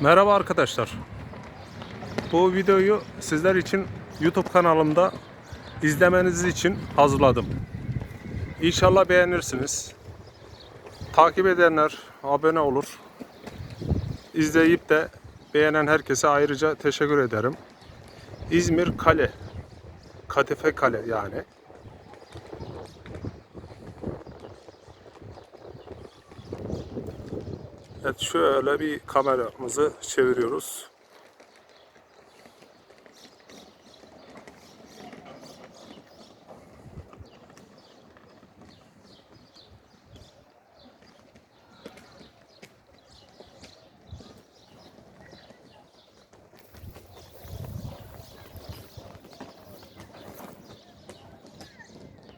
Merhaba arkadaşlar. Bu videoyu sizler için YouTube kanalımda izlemeniz için hazırladım. İnşallah beğenirsiniz. Takip edenler abone olur. İzleyip de beğenen herkese ayrıca teşekkür ederim. İzmir Kale. Kadife Kale yani. Evet şöyle bir kameramızı çeviriyoruz.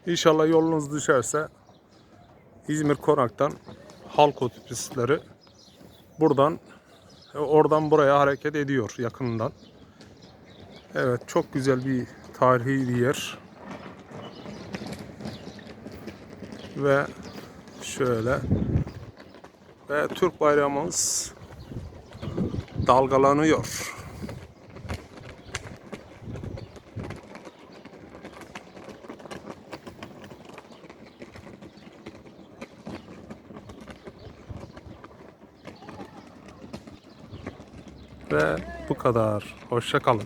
İnşallah yolunuz düşerse İzmir Konak'tan halk otobüsleri buradan oradan buraya hareket ediyor yakından. Evet çok güzel bir tarihi bir yer. Ve şöyle ve Türk bayrağımız dalgalanıyor. Ve bu kadar. Hoşça kalın.